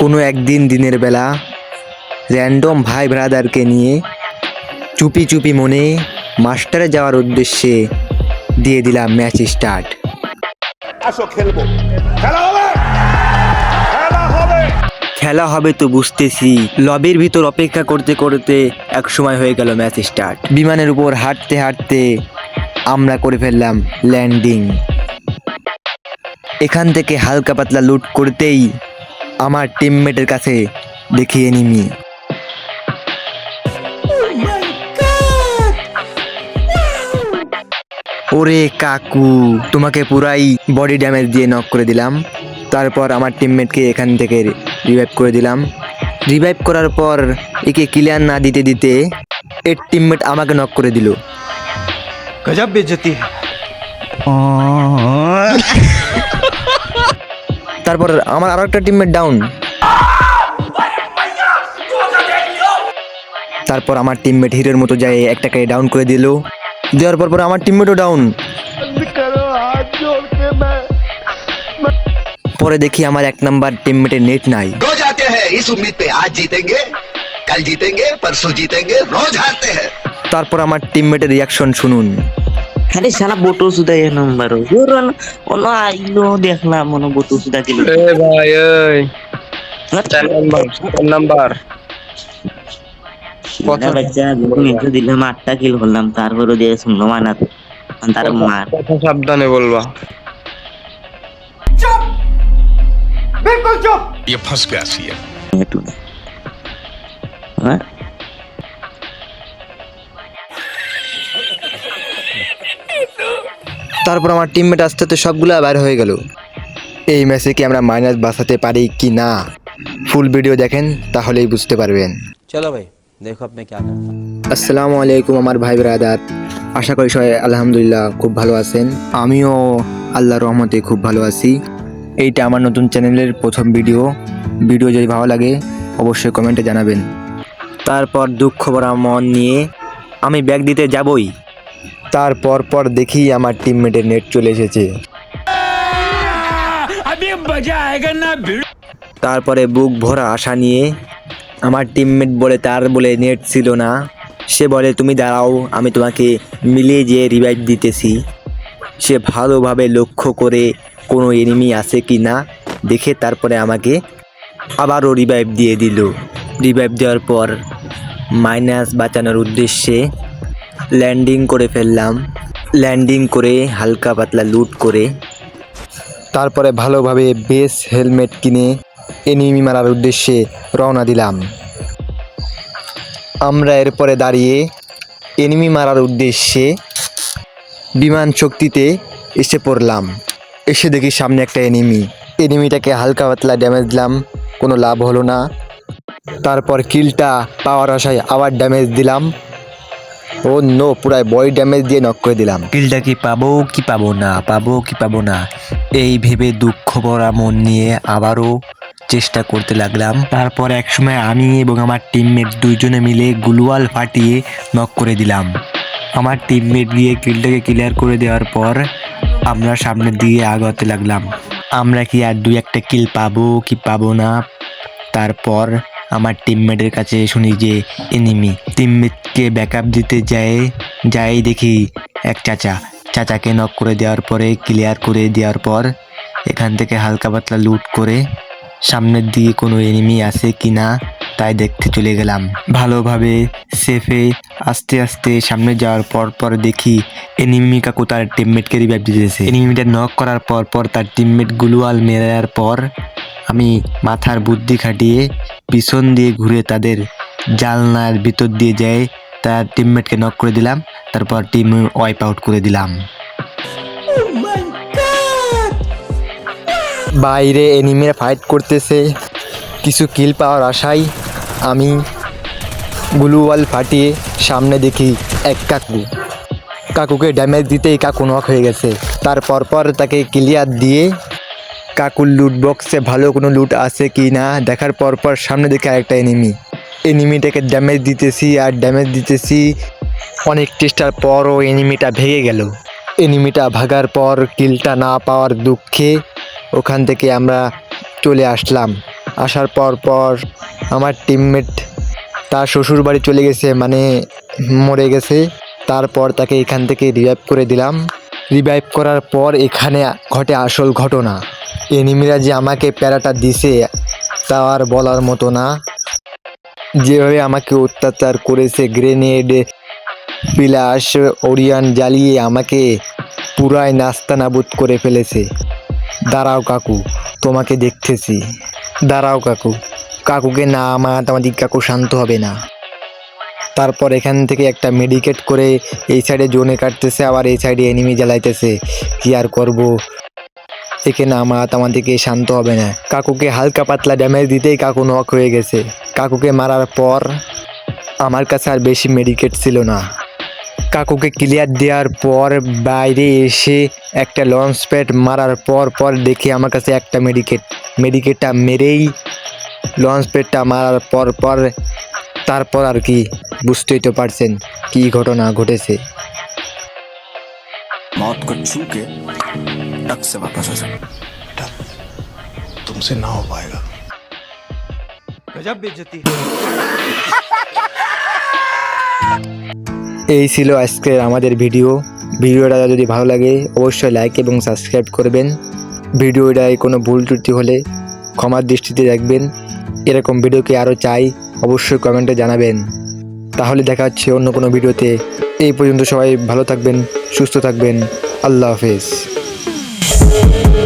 কোনো একদিন দিনের বেলা র্যান্ডম ভাই ব্রাদারকে নিয়ে চুপি চুপি মনে মাস্টারে যাওয়ার উদ্দেশ্যে দিয়ে দিলাম ম্যাচ স্টার্ট আসো খেলব। খেলা হবে! খেলা হবে! খেলা হবে তো বুঝতেছি। লবির ভিতর অপেক্ষা করতে করতে এক সময় হয়ে গেল ম্যাচ স্টার্ট বিমানের উপর হাঁটতে হাঁটতে আমরা করে ফেললাম ল্যান্ডিং এখান থেকে হালকা পাতলা লুট করতেই আমার টিমমেটের কাছে দেখিয়ে নিমি। ওরে কাকু তোমাকে পুরাই বডি ড্যামেজ দিয়ে নক করে দিলাম। তারপর আমার টিমমেটকে এখান থেকে রিভাইভ করে দিলাম। রিভাইভ করার পর একে ক্লিয়ার না দিতে দিতে এর টিমমেট আমাকে নক করে দিল। গজব বেজতি। তারপর আমার আরও একটা টিমমেট ডাউন তারপর আমার টিমমেট হিরোর মতো যায় একটাকে ডাউন করে দিল। দেওয়ার পর পর আমার টিমমেটও ডাউন পরে দেখি আমার এক নাম্বার টিমমেটের নেট নাই। তারপর আমার টিমমেটের রিয়াকশন শুনুন। আরে সালা বোটো সুদা এ নাম্বার ওর অন আইলো দেখলাম মনে বোটো সুদা কিলো এ ভাই এই চার নাম্বার চার নাম্বার না বাচ্চা তুমি তো দিলাম আটটা কিল করলাম তারপরে দিয়ে শুনলো মানা তার মার কথা সাবধানে বলবা ये फंस गया सी একটু তারপর আমার টিমমেট আস্তে আস্তে সবগুলো বের হয়ে গেল। এই ম্যাচে কি আমরা মাইনাস বাঁচাতে পারি কি না? ফুল ভিডিও দেখেন তাহলেই বুঝতে পারবেন। চলো ভাই দেখো আপনি কি আসসালামু আলাইকুম আমার ভাই ব্রাদার আশা করি সবাই আলহামদুলিল্লাহ খুব ভালো আছেন। আমিও আল্লাহ রহমতে খুব ভালো আছি। এইটা আমার নতুন চ্যানেলের প্রথম ভিডিও ভিডিও যদি ভালো লাগে অবশ্যই কমেন্টে জানাবেন। তারপর দুঃখ ভরা মন নিয়ে আমি ব্যাগ দিতে যাবই। তারপর পর দেখি আমার টিমমেটের নেট চলে এসেছে। তারপরে বুক ভরা আশা নিয়ে আমার টিমমেট বলে তার বলে নেট ছিল না। সে বলে তুমি দাঁড়াও আমি তোমাকে মিলিয়ে যেয়ে রিভাইভ দিতেছি। সে ভালোভাবে লক্ষ্য করে কোনো এনিমি আছে কি না দেখে তারপরে আমাকে আবারও রিভাইভ দিয়ে দিল। রিভাইভ দেওয়ার পর মাইনাস বাঁচানোর উদ্দেশ্যে ল্যান্ডিং করে ফেললাম। ল্যান্ডিং করে হালকা পাতলা লুট করে। তারপরে ভালোভাবে বেস হেলমেট কিনে এনিমি মারার উদ্দেশ্যে রওনা দিলাম। আমরা এরপরে দাঁড়িয়ে এনিমি মারার উদ্দেশ্যে বিমান শক্তিতে এসে পড়লাম। এসে দেখি সামনে একটা এনিমি এনিমিটাকে হালকা পাতলা ড্যামেজ দিলাম, কোনো লাভ হলো না। তারপর কিলটা পাওয়ার আশায় আবার ড্যামেজ দিলাম। ও নো, পুরাই বডি ড্যামেজ দিয়ে নক করে দিলাম। কিলটা কি পাবো কি পাবো না, পাবো কি পাবো না, এই ভেবে দুঃখ ভরা মন নিয়ে আবারও চেষ্টা করতে লাগলাম। তারপর একসময় আমি এবং আমার টিমমেট দুইজনে মিলে গুলওয়াল ফাটিয়ে নক করে দিলাম। আমার টিমমেট গিয়ে কিলটাকে ক্লিয়ার করে দেওয়ার পর আমরা সামনের দিকে আগাতে লাগলাম। আমরা কি আর দুই একটা কিল পাবো কি পাবো না? তারপর আমার টিমমেটের কাছে শুনি যে এনিমি টিমমেটকে ব্যাকআপ দিতে যায়, যাই দেখি। এক চাচা, চাচাকে নক করে দেওয়ার পরে ক্লিয়ার করে দেওয়ার পর, এখান থেকে হালকা পাতলা লুট করে, সামনের দিকে কোনো এনিমি আছে কি না তাই দেখতে চলে গেলাম। ভালোভাবে সেফে আস্তে আস্তে সামনে যাওয়ার পর পর দেখি এনিমি কাকু তার টিমমেটকে রিভাইভ দিতেছে। এনিমিটা নক করার পর পর তার টিমমেট গুলুয়াল মেরার পর আমি মাথার বুদ্ধি খাটিয়ে পিছন দিয়ে ঘুরে তাদের জালনার ভিতর দিয়ে যায় তার টিমমেটকে নক করে দিলাম। তারপর টিম ওয়াইপ আউট করে দিলাম। বাইরে এনিমিরা ফাইট করতেছে। কিছু কিল পাওয়ার আশায় আমি ব্লু ওয়াল ফাটিয়ে সামনে দেখি এক কাকু। কাকুকে ড্যামেজ দিতেই কাকু নক হয়ে গেছে। তারপর পর তাকে ক্লিয়ার দিয়ে কাকুর লুট বক্সে ভালো কোনো লুট আছে কি না? দেখার পর পর সামনে দেখে আরেকটা এনিমি এনিমিটাকে ড্যামেজ দিতেছি আর ড্যামেজ দিতেছি অনেক চেষ্টার পরও এনিমিটা ভেঙে গেল। এনিমিটা ভাগার পর কিলটা না পাওয়ার দুঃখে ওখান থেকে আমরা চলে আসলাম। আসার পর পর আমার টিমমেট তার শ্বশুর বাড়ি চলে গেছে মানে মরে গেছে। তারপর তাকে এখান থেকে রিভাইভ করে দিলাম। রিভাইভ করার পর এখানে ঘটে আসল ঘটনা। এনিমিরা যে আমাকে প্যারাটা দিছে, তা আর বলার মতো না। যেভাবে আমাকে অত্যাচার করেছে, গ্রেনেড পিলাস, ওরিয়ান জ্বালিয়ে আমাকে পুরাই নাস্তা নাবুদ করে ফেলেছে। দাঁড়াও কাকু, তোমাকে দেখতেছি। দাঁড়াও কাকু, কাকুকে না আমার আমাদের কাকু শান্ত হবে না। তারপর এখান থেকে একটা মেডিকেট করে এই সাইডে জোনে কাটতেছে, আবার এই সাইডে এনিমি জ্বালাইতেছে। কি আর করব? এখানে আমার আমাদেরকে শান্ত হবে না। কাকুকে হালকা পাতলা ড্যামেজ দিতেই কাকু নক হয়ে গেছে। কাকুকে মারার পর আমার কাছে আর বেশি মেডিকেট ছিল না। কাকুকে ক্লিয়ার দেওয়ার পর বাইরে এসে একটা লঞ্চ প্যাড মারার পর পর দেখি আমার কাছে একটা মেডিকেট মেডিকেটটা মেরেই লঞ্চ প্যাডটা মারার পর পর তারপর আর কি বুঝতেই তো পারছেন কী ঘটনা ঘটেছে। মত टक से वापस आ जाए तुमसे ना हो पाएगा गजब बेइज्जती है এই ছিল আজকের আমাদের ভিডিও ভিডিওটা যদি ভালো লাগে অবশ্যই লাইক এবং সাবস্ক্রাইব করবেন ভিডিওটায় কোনো ভুল ত্রুটি হলে ক্ষমার দৃষ্টিতে রাখবেন এরকম ভিডিওকে আরও চাই অবশ্যই কমেন্টে জানাবেন তাহলে দেখা হচ্ছে অন্য কোনো ভিডিওতে এই পর্যন্ত সবাই ভালো থাকবেন সুস্থ থাকবেন আল্লাহ হাফেজ Yeah.